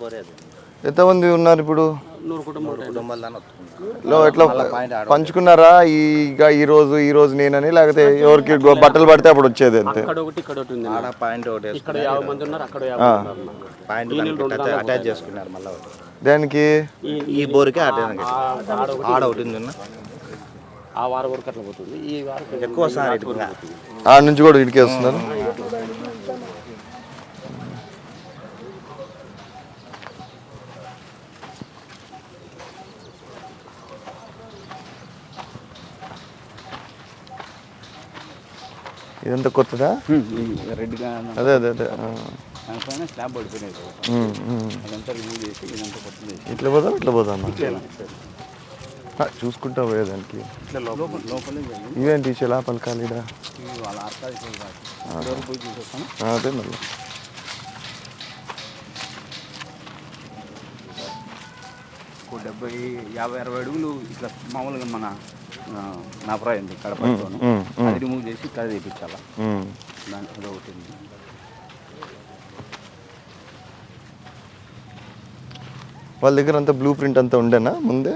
బోరేది ఎంతమంది ఉన్నారు ఇప్పుడు? లో ఎట్లా పంచుకున్నారా? ఈ ఇక ఈ రోజు ఈ రోజు నేనని? లేకపోతే ఎవరికి బట్టలు పడితే అప్పుడు వచ్చేది అంతే? అక్కడ ఒకటి ఇక్కడ ఒకటి ఉంది ఆడ పాయింట్ ఒకటి ఇక్కడ వేసుకున్నారు యాభై మంది ఉన్నారు అక్కడ యాభై మంది ఉన్నారు. పాయింట్ దానికి అటాచ్ అటాచ్ చేసుకున్నారు మళ్ళీ దానికి? ఈ బోరుకే ఆడ ఒకటి ఆడ ఒకటి ఉంది ఉన్న. ఆ వారం వరకు అట్లా పోతుంది. ఈ వారం ఎక్కువ సార్ ఇటు ఇంకా. ఆడ నుంచి కూడా ఇటుకే. ఇదంతా కొత్తదా? రెడ్గా అదే అదే అదే. దానిపైన స్లాబ్. అదంతా రిమూవ్ చేసి ఇదంతా కొత్త చేసి. ఇట్లా పోదాం ఇట్లా పోదాం చూసుకుంటా పోయేదానికి జరిగింది. ఇవేంటి ఇలా ఇవి చూసొస్తాను అదే మళ్ళీ. డెబ్బై యాభై అరవై అడుగులు ఇట్లా మామూలుగా మన కడపలోను. ఉమ్, ఉమ్. అది రిమూవ్ చేసి కడ తీపించాలా ఉమ్. దాని అది ఒకటి ఉంది. వాళ్ళ దగ్గర అంతా బ్లూ ప్రింట్ అంతా ఉండేనా ముందే?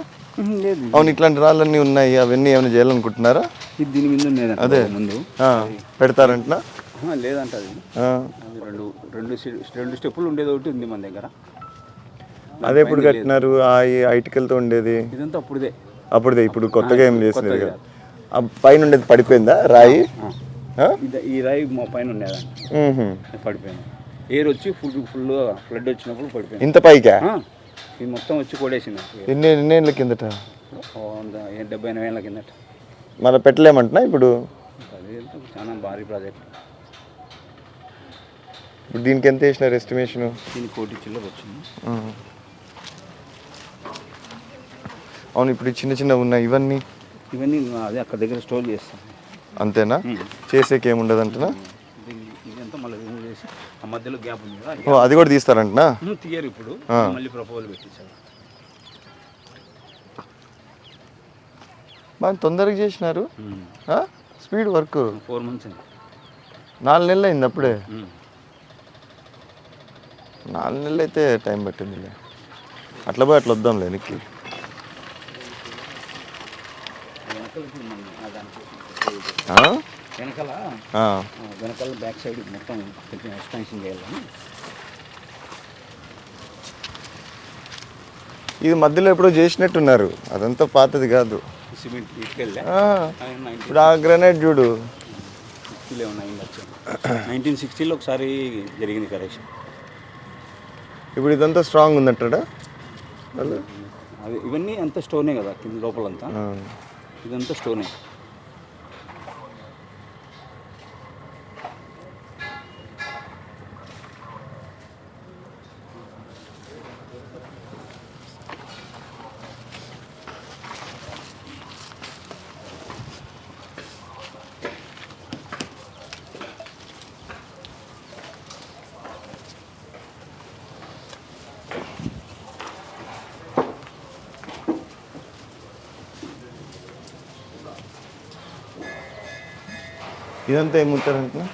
లేదు అవును ఇట్లాంటి రాళ్ళన్నీ ఉన్నాయి అవన్నీ ఏమైనా చేయాలనుకుంటున్నారా? ఇది దీని మీద ఉండేది అదే. ముందు. ఆ, పెడతారంటనా? ఆహా, లేదంట అది. రెండు రెండు రెండు స్టెప్పులు ఉండేది ఒకటి ఉంది మన దగ్గర. అదే ఎప్పుడు కట్టినారు? ఆ ఇటుకలతో ఉండేది. ఇదంతా అప్పుడుదే. అప్పుడుదే ఇప్పుడు కొత్తగా ఏం చేసినది కదా. ఆ పైన ఉండేది పడిపోయిందా రాయి? ఇది- ఈ రాయి మా పైన. పడిపోయింది. ఎయిర్ వచ్చి ఫుల్ ఫుల్ ఫ్లడ్ వచ్చినప్పుడు పడిపోయింది. ఇంత పైకా? ఆ, ఇది మొత్తం వచ్చి కొడేసింది. ఎన్ని ఎన్నేళ్ళ కిందట? ఓ వంద ఏ- డెబ్బై ఎనభై ఏళ్ళ కిందట. మన పెట్టలేమంటున్నా ఇప్పుడు? అది చాలా భారీ ప్రాజెక్ట్. ఇప్పుడు దీనికి ఎంత వేసినారు ఎస్టిమేషన్? దీని కోటి చిల్లర వచ్చింది. అవును ఇప్పుడు ఈ చిన్న చిన్న ఉన్నాయి ఇవన్నీ? ఇవన్నీ అదే అక్కడ దగ్గర స్టోర్ చేస్తాం. అంతేనా? చేసేకి ఏముండదు అంటనా దీన్ని ఇదంతా మళ్ళీ రిమూవ్ చేసి ఆ మధ్యలో గ్యాప్ ఉంది కదా ఓ అది కూడా తీస్తారంటనా? తీయరు ఇప్పుడు. మళ్ళీ ప్రపోజల్ పెట్టించారు. బాగా తొందరగా చేసినారు? Speed work. ఫోర్ మంత్స్ నాలుగు నెలలు అయింది అప్పుడే. నాలుగు నెలలు అయితే టైం పట్టిందిలే. అట్లా పోయి అట్లా వద్దాంలే వెనక్కి. వెనకాల? వెనకాల బ్యాక్ సైడ్ మొత్తం కొంచెం ఎక్స్పాన్షన్ చేయాలని. ఇది మధ్యలో ఎప్పుడో చేసినట్టున్నారు. అదంతా పాతది కాదు. సిమెంట్ ఇప్పుడు ఆ గ్రనైట్ చూడు. నైన్టీన్ సిక్స్టీలో ఒకసారి జరిగింది కరెక్షన్. ఇప్పుడు ఇదంతా స్ట్రాంగ్ ఉందంటాడా? ఇవన్నీ అంతా స్టోనే కదా కింద లోపలంతా. ఇదంతా స్టోనే. ఇదంతా ఏముంటారంటున్నా?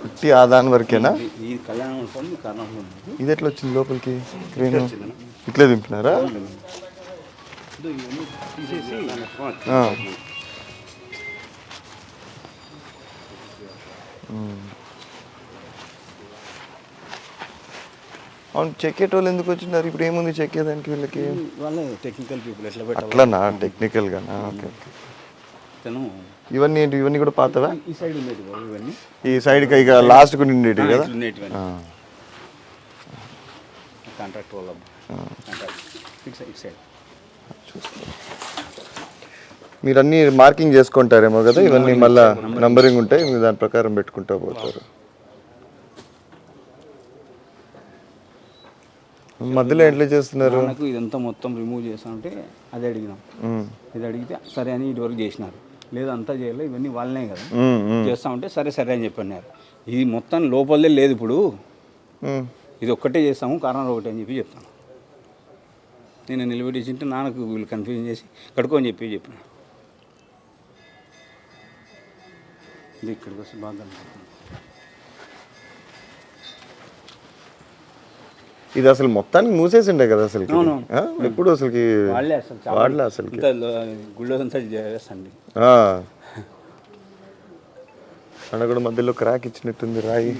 పుట్టి ఆ దాని వరకేనా? ఇది- ఎట్లా వచ్చింది లోపలికి? క్రీమ్? ఇట్లే దింపినారా. అవును చెక్కేటోళ్ళు ఎందుకు వచ్చినారు? ఇప్పుడు ఏముంది చెక్కేదానికి వీళ్ళకి? వాళ్ళే టెక్నికల్ పీపుల్ అట్లనా? టెక్నికల్గానా ఓకే ఓకే. తను ఇవన్నీ ఏంటి? ఇవన్నీ కూడా పాతవా? ఈ సైడ్ ఇవన్నీ. ఈ ఇక లాస్ట్కి నిండేటి కదా? ఇట్లా ఉండేటి ఇవన్నీ. ఆ. కాంట్రాక్ట్ వాళ్ళ కాంట్రాక్ట్ ఇటు సైడ్ ఇటు సైడ్ మీరు అన్ని మార్కింగ్ చేసుకుంటారేమో కదా? ఇవన్నీ మళ్ళా నంబరింగ్ ఉంటాయి. మీరు దాని ప్రకారం పెట్టుకుంటూ పోతారు. మధ్యలో ఎట్లా చేస్తున్నారు? నాకు ఇదంతా మొత్తం రిమూవ్ చేస్తానంటే అది అడిగినాం. ఇది అడిగితే సరే అని ఇటువరకు చేసినారు. లేదు అంతా చేయలేదు ఇవన్నీ వాళ్ళనే కదా. ఉమ్, చేస్తామంటే సరే సరే అని చెప్పన్నారు. ఇది మొత్తం లోపలే లేదు ఇప్పుడు. ఇది ఒక్కటే చేస్తాము కారణం ఒకటి అని చెప్పి చెప్తాను. నేను నిలబెట్టించింటే నాన్నకు వీళ్ళు కన్ఫ్యూజన్ చేసి కడుకో అని చెప్పి చెప్పిన. ఇది ఇక్కడికి వస్తే బాగా ఇది అసలు మొత్తానికి మూసేసిండే కదా అసలు. ఎప్పుడు అసలుకి వాళ్ళే అసలు అక్కడ కూడా మధ్యలో క్రాక్ ఇచ్చినట్టుంది రాయి.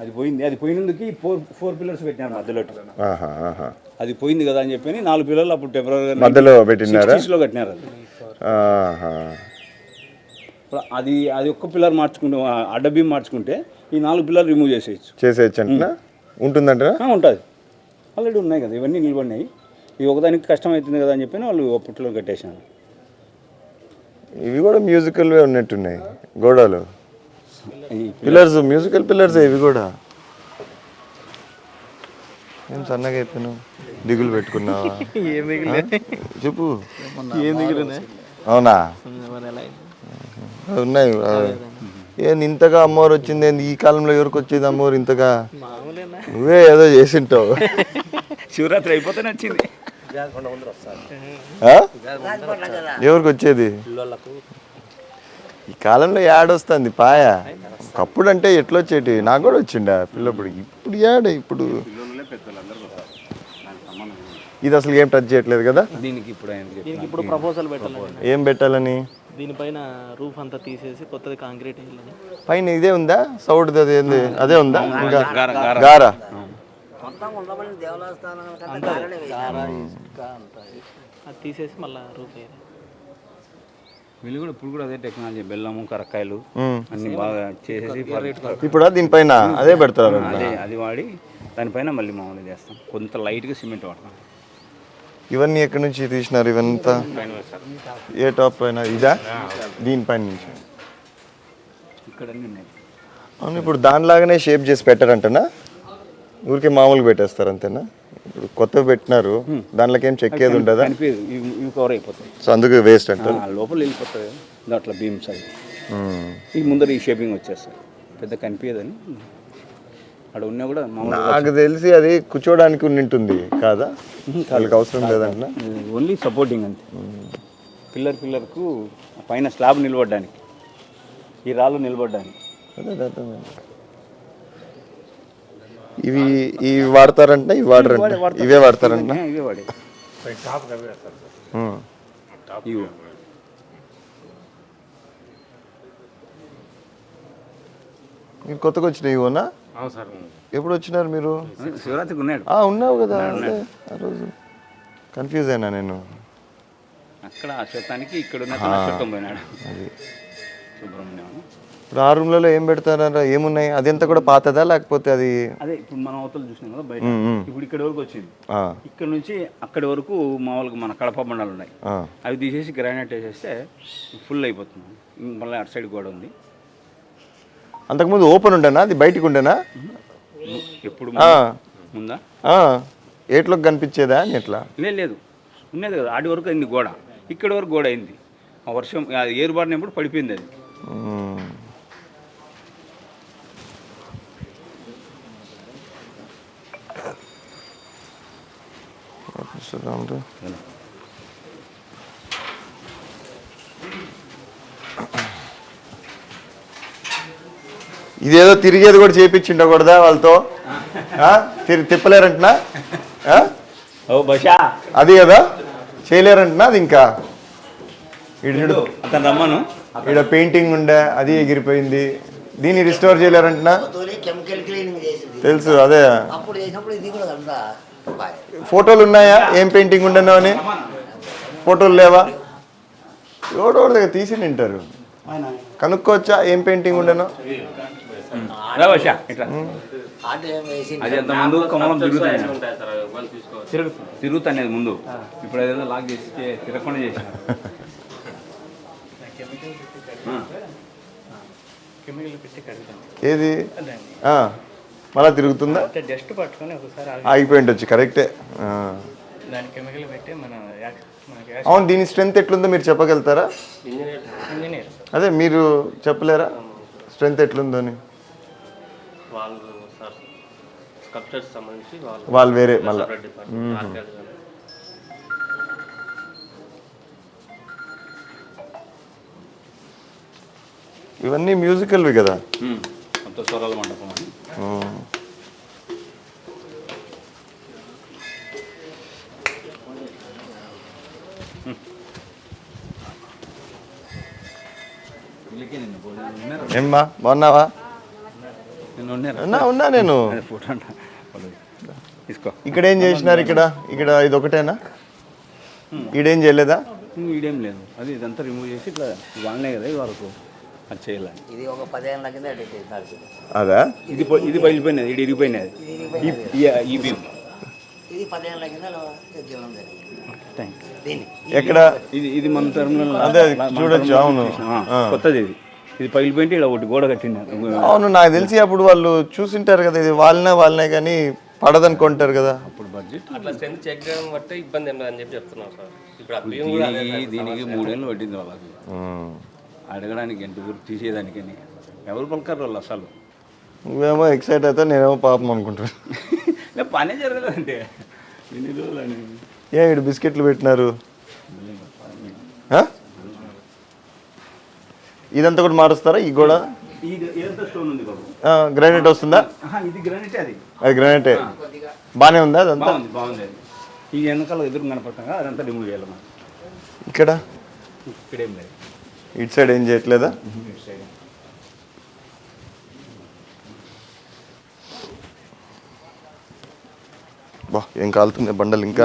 అది పోయింది. అది పోయినందుకు ఫోర్ ఫోర్ పిల్లర్స్ పెట్టినారు మధ్యలో. ఆహా ఆహా. అది పోయింది కదా అని చెప్పి నాలుగు పిల్లలు అప్పుడు టెంపరీ మధ్యలో పెట్టినారా? లో కట్టినారు అది. ఆహా. ఇప్పుడు అది అది ఒక్క పిల్లర్ మార్చుకుంటే అడ్డబీం మార్చుకుంటే ఈ నాలుగు పిల్లలు రిమూవ్ చేసేయచ్చు. చేసేయచ్చు అంటున్నా? ఉంటుందంటనా ఉంటుంది. ఆల్రెడీ ఉన్నాయి కదా ఇవన్నీ నిలబడినాయి. ఇది ఒకదానికి కష్టం అవుతుంది కదా అని చెప్పి వాళ్ళు అప్పట్లో కట్టేసాను ఇవి కూడా మ్యూజికల్ ఉన్నట్టున్నాయి గోడలు. ఈ పిల్లర్స్ మ్యూజికల్ పిల్లర్స్ ఇవి కూడా? ఏం సన్నగా అయిపోయినావు? దిగులు పెట్టుకున్నావా? చెప్పు. అవునా? ఉన్నాయి. ఏంది ఇంతగా అమ్మవారు వచ్చింది? ఏంది? ఈ కాలంలో ఎవరికి వచ్చేది అమ్మవారు ఇంతగా? నువ్వే ఏదో చేసింటావు. శివరాత్రి అయిపోతేనే వచ్చింది? ఎవరికి వచ్చేది? ఈ కాలంలో యాడొస్తుంది పాయ? ఒకప్పుడు అంటే ఎట్లా వచ్చేటి? నాకు కూడా వచ్చిండా పిల్లప్పుడు. ఇప్పుడు యాడ ఇప్పుడు? ఇది అసలు ఏం టచ్ చేయట్లేదు కదా? దీనికి ఇప్పుడు ఏం పెట్టాలని? దీనిపైన రూఫ్ అంతా తీసేసి కొత్తది కాంక్రీట్ వేయాలని. పైన ఇదే ఉందా? సౌడ్ అది ఉందా? ఇంకా గారా గారా, ఇసుక అంతా. అది తీసేసి మళ్ళీ రూఫ్ వేయాలి. వీళ్ళు కూడా ఇప్పుడు కూడా అదే టెక్నాలజీ బెల్లము కరక్కాయలు. అన్ని బాగా చేసేసి ఇప్పుడు? దీనిపైన? అదే పెడతారు? అదే అది వాడి దానిపైన మళ్ళీ మామూలు చేస్తాం. కొంత లైట్గా సిమెంట్ వాడతాం. ఇవన్నీ ఎక్కడి నుంచి తీసినారు ఇవంతా? ఏ టాప్ పైన? ఇదా? దీనిపైన నుంచి. అవును ఇప్పుడు దానిలాగానే షేప్ చేసి పెట్టారంటనా? ఊరికే మామూలుగా పెట్టేస్తారు అంతేనా? ఇప్పుడు కొత్తవి పెట్టినారు దాంట్లోకి ఏం చెక్కేది ఉండదా? కనిపించదు. ఇవి ఇవి కవర్ అయిపోతాయి. సో అందుకే వేస్ట్ అంట ఆ, లోపల వెళ్ళిపోతుంది దాంట్లో బీమ్స్ అవి. ఈ ముందర ఈ షేపింగ్ వచ్చేస్తాయి. పెద్ద కనిపించదని అక్కడ ఉన్నా కూడా నాకు తెలిసి అది కూర్చోడానికి ఉండింటుంది కాదా? వాళ్ళకి అవసరం లేదంట ఓన్లీ సపోర్టింగ్ అంతే. పిల్లర్ పిల్లర్కు పైన స్లాబ్ నిలబడడానికి. ఈ రాళ్ళు నిలబడడానికి. ఇవి ఇవి వాడతారంట ఇవి వాడరంట? ఇవే వాడతారంట? ఇవే వాడే. కొత్తగా వచ్చినాయి ఇవోనా? ఎప్పుడు వచ్చినారు మీరు? శివరాత్రికి ఉన్నాడు. ఉన్నావు కదా ఆ రోజు. కన్ఫ్యూజ్ అయినా నేను. అక్కడ అశ్వత్థానికి ఇక్కడ ఉన్న అశ్వత్థం పోయినాడు. అది. సుబ్రహ్మణ్యం. ఇప్పుడు ఆ రూమ్లలో ఏం పెడతారా ఏమున్నాయి? అదంతా కూడా పాతదా లేకపోతే అది అదే ఇప్పుడు మనం అవతలు చూసినాం కదా బయట. ఇప్పుడు ఇక్కడ వరకు వచ్చింది. ఆ, ఇక్కడ నుంచి అక్కడి వరకు మామూలుగా మన కడప బండాలు ఉన్నాయి. ఆ. అవి తీసేసి గ్రానైట్ వేసేస్తే ఫుల్ అయిపోతుంది. ఇంక మళ్ళీ అటు సైడ్ కూడా ఉంది. అంతకుముందు ఓపెన్ ఉండేనా? అది బయటికి ఉండేనా? ఎప్పుడు ముందా. ఏట్లోకి కనిపించేదా అని ఎట్లా? లేదు లేదు. ఉన్నది కదా ఆడి వరకు అయింది గోడ. ఇక్కడ వరకు గోడ అయింది. ఆ వర్షం అది ఏరు బారినప్పుడు పడిపోయింది అది. ఇదేదో తిరిగేది కూడా చేపించిండకూడదా వాళ్ళతో? ఆ? తిరి తిప్పలేరంటనా? ఆ? ఓ బషా. అది కదా? చేయలేరంటనా అది ఇంకా? ఈడ చూడు అతను రమ్మను. ఈడ పెయింటింగ్ ఉండే అది ఎగిరిపోయింది. దీన్ని రిస్టోర్ చేయలేరంటనా? తోలి కెమికల్ క్లీనింగ్ చేసింది. తెలుసు అదే. ఫోటోలు ఉన్నాయా? ఏం పెయింటింగ్ ఉండను అని? ఫోటోలు లేవా? ఎవడోడు దగ్గర తీసి నింటారు. కనుక్కోవచ్చా ఏం పెయింటింగ్ ఉండను? రా బషా ఇట్లా అది అంత ముందు? కమలం తిరుగుతాయి తిరుగుతాయి అది ముందు. ఇప్పుడు అదేదో లాక్ చేసి తిరగకుండా చేసి కెమికల్ పెట్టి కడుగుతాం ఏది? ఆ, మళ్ళా తిరుగుతుందా? అంటే డస్ట్ పట్టుకొని ఒకసారి ఆగి ఆగిపోయి ఉండొచ్చు కరెక్టే. ఆ. దాని కెమికల్ పెట్టి మన యాక్- మనకి అవును దీని స్ట్రెంత్ ఎట్లుందో మీరు చెప్పగలుగుతారా? ఇంజనీర్. అదే మీరు చెప్పలేరా? స్ట్రెంత్ ఎట్లుందో అని. వాళ్ళు సార్ స్కల్ప్చర్స్ సంబంధించి వాళ్ళు వాళ్ళు వేరే మళ్ళా. ఇవన్నీ మ్యూజికల్వి కదా? కొత్త స్వరాల మండపం అని ఉమ్. ఏమ్మా బాగున్నావా? ఉన్నా ఉన్నా నేను. ఇక్కడ ఏం చేసినారు ఇక్కడ? ఇక్కడ ఇది ఒకటేనా? ఈడేం చేయలేదా? వీడేం లేదు. అది ఇదంతా రిమూవ్ చేసి ఇట్లా వాళ్ళనే కదా ఇది వరకు. అది చేయాలని ఇది ఒక పదేళ్ళ కింద అదా? ఇది ఇది బయలుపోయినది ఇది ఇరిగిపోయినది. ఈ- భీమ్ ఇది పదేళ్ళ కింద థ్యాంక్స్ ఎక్కడ? ఇది ఇది మన టర్మినల్ అదే, చూడొచ్చు, అవును. ఆ. కొత్తది ఇది. ఇది పగిలిపోయింటే ఇలా ఒకటి గోడ కట్టినారు. అవును నాకు తెలిసి అప్పుడు వాళ్ళు చూసింటారు కదా ఇది వాళ్ళనే వాళ్ళనే కానీ పడదనుకుంటారు కదా. అప్పుడు బడ్జెట్ అట్లా స్ట్రెంత్ చెక్ చేయడం బట్టి ఇబ్బంది ఏం లేదని చెప్పి చెప్తున్నాం సార్. ఇప్పుడు కూడా అదే దీనికి దీనికి మూడేళ్ళు పట్టింది వాళ్ళకి. ఉమ్. అడగడానికి ఎంత ఊరు తీసేదానికి ఎవరు పలకరు వాళ్ళు అసలు. నువ్వేమో ఎక్సైట్ అయితే నేనేమో పాపం అనుకుంటున్నాను లే, పనే జరగలేదంటే. ఎన్ని రోజులు అని. ఏ ఇక్కడ బిస్కెట్లు పెట్టినారు? ఆ? ఇదంతా కూడా మారుస్తారా? ఈ గోడ? ఇది బాబు? గ్రానైట్ వస్తుందా? ఇది గ్రానైట్ అది. అది గ్రానైటే బాగానే ఉందా అదంతా? బాగుంది ఈ వెనకాల ఎదురు కనపడతాం అదంతా రిమూవ్ చేయాలి ఇక్కడ? ఇక్కడేం లేదు. ఇటు సైడ్ ఏం చేయట్లేదా? ఇటు సైడ్. బా ఏం కాలుతుంది బండలు ఇంకా?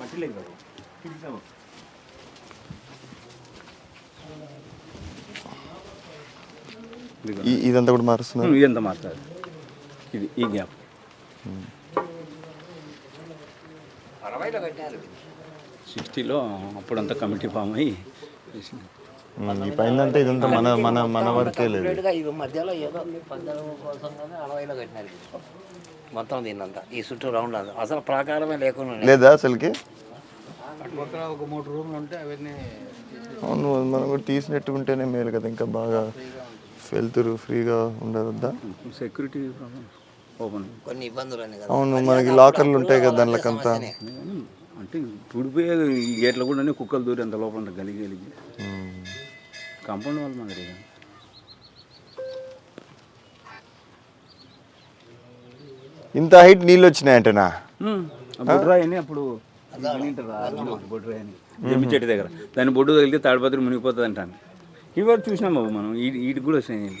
మట్టి లేదు బాబు ఇదిగో. ఇదిగో. ఈ- ఇదంతా కూడా మారుస్తున్నారు? ఇదంతా మారుతుంది ఇది ఈ గ్యాప్. సిక్స్టీలో అప్పుడంతా కమిటీ ఫామ్ అయ్యి ఈ పైన ఇదంతా మన మన మన వరకే లేదు. మధ్యలో ఏదో పద్దెనిమిది కోసం. మొత్తం దీన్నంతా. ఈ చుట్టూ రౌండ్ అంతా అసలు ప్రాకారమే లేకుండా. లేదా అసలుకి? ఒక మూడు రూమ్లు ఉంటే అవన్నీ అవును మనం కూడా తీసినట్టుకుంటేనే మేలు కదా ఇంకా బాగా. వెళ్తురు ఫ్రీగా ఉండవద్దా సెక్యూరిటీ కొన్ని ఇబ్బందులు అవును మనకి లాకర్లు ఉంటాయి కదా దానికంతా అంటే ఊడిపోయే గేట్లు కూడా కుక్కలు దూరి అంత లోపల గలిగి గలిగి కాంపౌండ్ వాళ్ళు మాదిరి ఇంత హైట్ నీళ్ళు వచ్చినాయంటనా బొడ్రాయి అని అప్పుడు బొడ్రాయి అని. జమ్మి చెట్టు దగ్గర. దాని బొడ్డు తగిలితే తాడిపత్రి మునిగిపోతుంది అంటాను ఇవాళ చూసినాం బాబు మనం. వీటికి కూడా వచ్చినాయి నేను.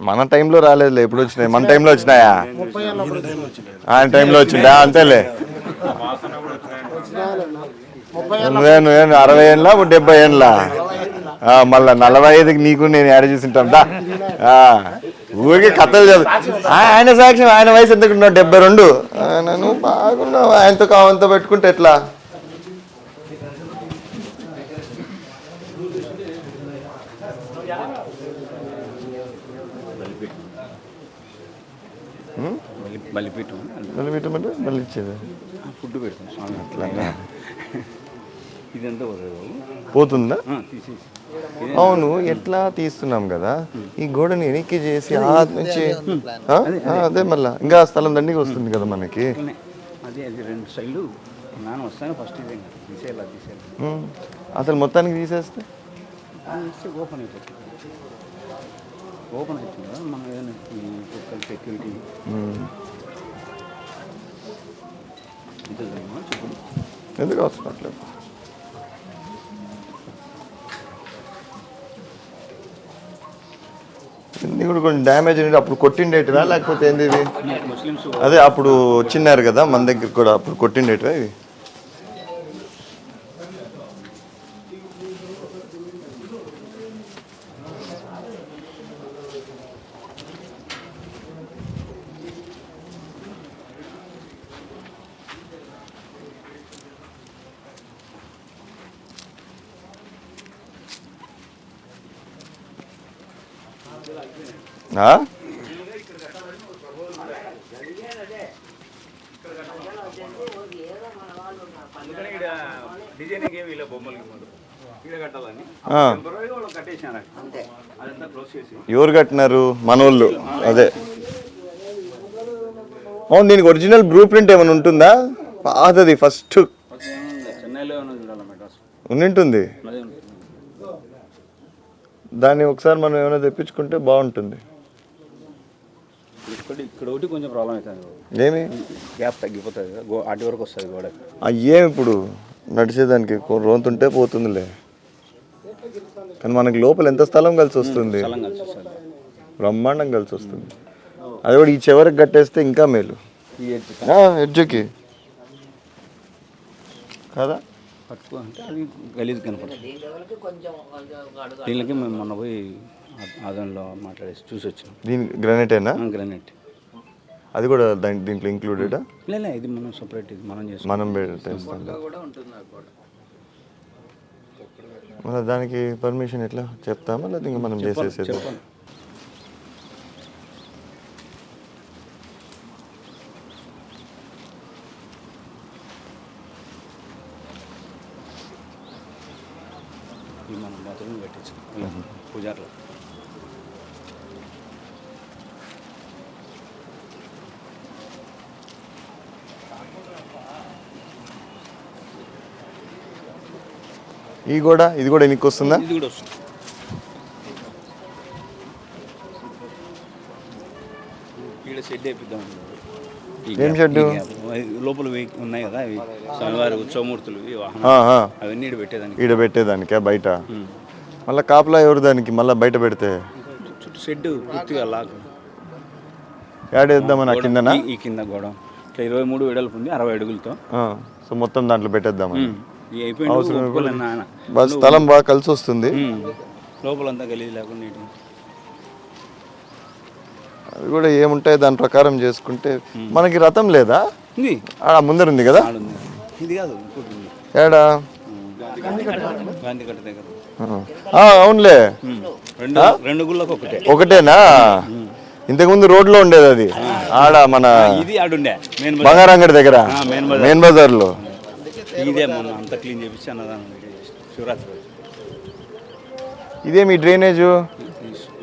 మన టైంలో రాలేదులే ఎప్పుడు వచ్చినాయి. మన టైంలో వచ్చినాయా? ఆయన టైంలో వచ్చిందా? అంతేలే. నువ్వే నువ్వే అరవై ఏళ్ళ డెబ్బై ఏళ్ళ? మళ్ళా నలభై ఐదుకి నీకు నేను యాడ్ చేసింటాం. దా. ఆ, ఊరికే కథలు చదువు. ఆ, ఆయన సాక్ష్యం ఆయన వయసు ఎందుకు ఉన్నావు డెబ్బై రెండు. నన్ను బాగున్నావు? ఆయనతో కావంతో పెట్టుకుంటే ఎట్లా? మళ్ళీ మళ్ళీ పెట్టు మళ్ళీ ఇచ్చేది ఫుడ్ పెడతాం స్వామి. ఇదంతా బాబు. పోతుందా? అవును ఎట్లా తీస్తున్నాం కదా ఈ గోడని వెనక్కి చేసి ఆ నుంచి అదే మళ్ళా. ఇంకా ఆ స్థలం దండికి వస్తుంది కదా మనకి. అదే అది రెండు సైడ్లు నాన్న వస్తాను ఫస్ట్. అసలు మొత్తానికి తీసేస్తే? ఇస్తే ఓపెన్ అయిపోతుంది. ఓపెన్ అవుతుంది కదా మనం ఏదైనా కుక్కల సెక్యూరిటీ. ఎందుకు అవసరం ఇది కూడా కొంచెం డ్యామేజ్ ఉంది అప్పుడు కొట్టిండేటివా లేకపోతే ఏంది ఇది? అదే అప్పుడు వచ్చినారు కదా మన దగ్గర కూడా అప్పుడు కొట్టిండేటివా ఇవి ఆ? అందుకని ఇక్కడ డిజైనింగ్ ఏమి ఇలా బొమ్మలకి ముందు ఇక్కడ కట్టాలని ఆ. టెంపరీగా వాళ్ళు కట్టేసినారు అంతే అదంతా క్లోజ్ చేసి ఎవరు కట్టినారు? మనోళ్ళు. అదే. అవును దీనికి ఒరిజినల్ బ్లూ ప్రింట్ ఏమైనా ఉంటుందా? పాతది ఫస్ట్ ఉండింటుంది. దాన్ని ఒకసారి మనం ఏమైనా తెప్పించుకుంటే బాగుంటుంది. ఇక్కడ ఇక్కడ ఒకటి కొంచెం ప్రాబ్లం అవుతుంది. ఏమి? గ్యాప్ తగ్గిపోతుంది అటు వరకు వస్తుంది గోడ. ఆ ఏం ఇప్పుడు? నడిచేదానికి రోంతుంటే పోతుందిలే. కానీ మనకి లోపల ఎంత స్థలం కలిసి వస్తుంది? బ్రహ్మాండం కలిసి వస్తుంది. అది కూడా ఈ చివరికి కట్టేస్తే ఇంకా మేలు. ఎడ్జ్కి. కదా? పట్టుకో అంటే అది గలీజ్ కనపడుతుంది దీనికి మేము మొన్న పోయి ఆదంలో మాట్లాడేసి చూసి వచ్చినాం. దీని గ్రానైటేనా గ్రానైట్ అది కూడా దాని దీంట్లో ఇంక్లూడెడా లేదు ఇది మనం సపరేట్ ఇది మనం చేసుకుంటాం. మనం మళ్ళీ దానికి పర్మిషన్ ఎట్లా? చెప్తామా? లేదా ఇంకా మనం చేసేసేది? ఈ కూడా ఇది కూడా ఎనికి వస్తుందా ఇది కూడా వస్తుంది. ఈడ షెడ్ వేపిద్దాం ఈ ఏం. అవి లోపల ఉన్నాయి కదా అవి. స్వామివారి ఉత్సవమూర్తులు ఈ వాహనం. ఆ, ఆ. అవన్నీ ఈడ పెట్టేదానికి. ఈడ పెట్టేదానికా బయట. మళ్ళీ కాపలా ఎవరు దానికి? మళ్ళీ బయట పెడితే? చుట్టూ షెడ్ పూర్తిగా లాక్. యాడ్ వేద్దామని ఆ కిందనా? ఈ- కింద గోడ. ఇట్లా ఇరవై మూడు వెడల్పు ఉంది అరవై అడుగులతో. ఆ, సో మొత్తం దాంట్లో పెట్టేద్దామని. స్థలం బాగా కలిసి వస్తుంది. లోపలంతా గలీజ్ లేకుండా అది కూడా ఏముంటాయి దాని ప్రకారం చేసుకుంటే మనకి రథం లేదా? ఆడ ముందర ఉంది. కదా ఇది కాదు ఏడా? అవునులే. రెండు గుళ్ళకు ఒకటే. ఒకటేనా? ఇంతకుముందు రోడ్లో ఉండేది అది. ఆడ మన ఇది బంగారంగడి దగ్గర. ఆ, మెయిన్ బజార్. మెయిన్ బజార్లో. ఇదే మొన్న అంతా క్లీన్ చేపించి అన్నదానం. శివరాత్రి రోజు. ఇదే మీ డ్రైనేజు?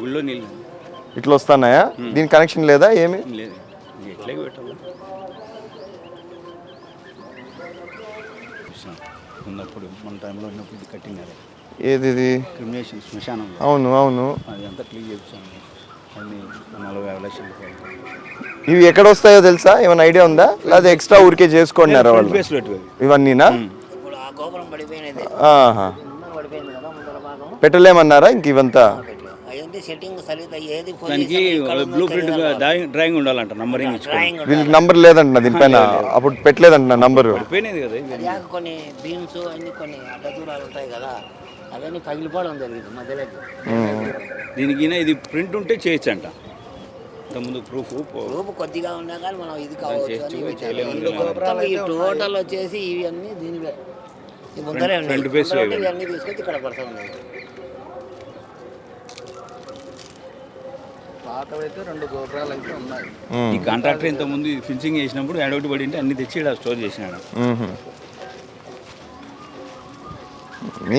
ఊళ్ళో నీళ్ళు ఇట్లా వస్తున్నాయా దీని కనెక్షన్ లేదా ఏమి? లేదు. ఎట్లాగే పెట్టాలి. ఉన్నప్పుడు మన టైంలో ఉన్నప్పుడు ఇది కట్టినారు ఏది ఇది క్రిమినేషన్ శ్మశానంలో. అవును అవును. అది అంతా క్లీన్ చేపించాను అది నలభై యాభై లక్షలు. ఇవి ఎక్కడ వస్తాయో తెలుసా? ఏమైనా ఐడియా ఉందా? లేదా ఎక్స్ట్రా ఊరికే చేసుకున్నారా ఫ్రంట్ వాళ్ళు. ఇవన్నీనా? ఇప్పుడు ఆ గోపురం పడిపోయినది. ఆహా. ముందర పడిపోయింది కదా ముందర భాగం. పెట్టలేమన్నారా ఇంక ఇవంతా? అదంటే సెట్టింగ్ సరిగ్గా ఏది దానికి బ్లూ ప్రింట్ డ్రాయింగ్ ఉండాలంట నంబరింగ్ వీళ్ళకి నంబర్ లేదంటున్నా దీనిపైన. అప్పుడు పెట్టలేదంటున్నా నంబరు కొన్ని బీమ్స్ అన్ని కొన్ని అడ్డ దూరాలు ఉంటాయి కదా అవన్నీ పగిలిపోవడం జరిగింది మధ్యలోకి. దీనికి ఇది ప్రింట్ ఉంటే చేయొచ్చు అంట ఇంతకుముందు ప్రూఫ్ రూపు కొద్దిగా ఉన్నా కానీ మనం ఇది కావచ్చు ఈ టోటల్ వచ్చేసి ఇవి అన్నీ దీనివే ఈ ముందరే ఉన్నాయి. ఫ్రంట్ ఫేస్ ఇవన్నీ తీసుకొచ్చి ఇక్కడ పడతా ఉన్నాయి. ఈ కాంట్రాక్టర్ ఇంత ముందు ఫినిషింగ్ చేసినప్పుడు ఏడోటి పడి ఉంటే అన్ని తెచ్చి ఇక్కడ స్టోర్ చేసినాడు.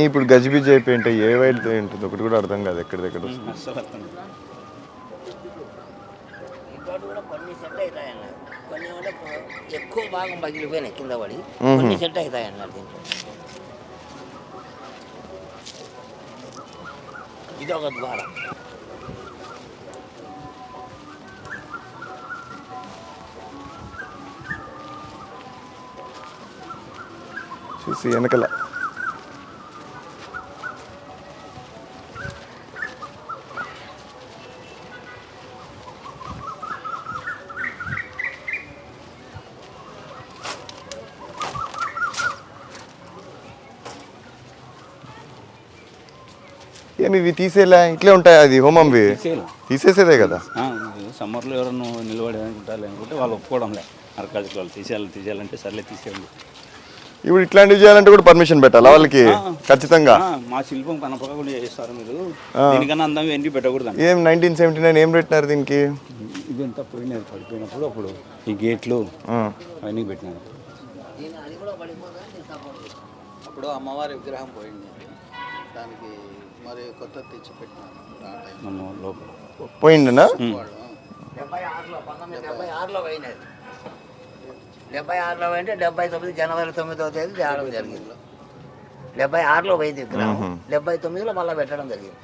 ఇప్పుడు గజిబిజి అయిపోయి ఉంటే ఏ వైట్ ఉంటుంది ఒకటి కూడా అర్థం కాదు ఎక్కడి దగ్గర వస్తుంది. అస్సలు అర్థం కాదు. ఇంకోటి కూడా కొన్ని సెట్ అవుతాయి అన్నారు కొన్ని కూడా కొ- ఎక్కువ భాగం పగిలిపోయినాయి కింద పడి. కొన్ని సెట్ అవుతాయి అన్నారు దీంట్లో. ఇది ఒక ద్వారం. చూసి వెనకల. ఏమి ఇవి తీసేలా ఇట్లే ఉంటాయి అది హోమంవి? తీసేయాలి. తీసేసేదే కదా? ఆ, సమ్మర్లో ఎవరన్నా నిలబడి అనుకుంటారు అనుకుంటే వాళ్ళు ఒప్పుకోవడంలే. అరకాజులు వాళ్ళు తీసేయాలి తీసేయాలంటే సర్లే తీసేయండి. ఇప్పుడు ఇట్లాంటివి చేయాలంటే కూడా పర్మిషన్ పెట్టాలా వాళ్ళకి? ఖచ్చితంగా? మా శిల్పం కనపడకుండా చేస్తారు మీరు. దీనికన్నా అందం ఏంటి పెట్టకూడదు ఏం నైన్టీన్ సెవెంటీ నైన్ ఏం పెట్టినారు దీనికి? ఇదంతా పోయినది పడిపోయినప్పుడు అప్పుడు ఈ గేట్లు ఆ. అవన్నీ పెట్టినారు. అప్పుడు అమ్మవారి విగ్రహం పోయింది. దానికి మరి కొత్త పోయిండనా? డెబ్బై ఆరులో డెబ్బై ఆరులో పోయినది డెబ్బై ఆరులో పోయింటే డెబ్బై తొమ్మిది జనవరి తొమ్మిదవ తేదీ తేవడం జరిగింది. డెబ్బై ఆరులో పోయింది డెబ్బై తొమ్మిదిలో మళ్ళీ పెట్టడం జరిగింది.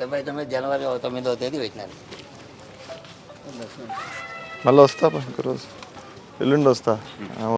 డెబ్బై తొమ్మిది జనవరి తొమ్మిదవ తేదీ పెట్టినారు. మళ్ళీ వస్తా రోజు? ఎల్లుండి వస్తా.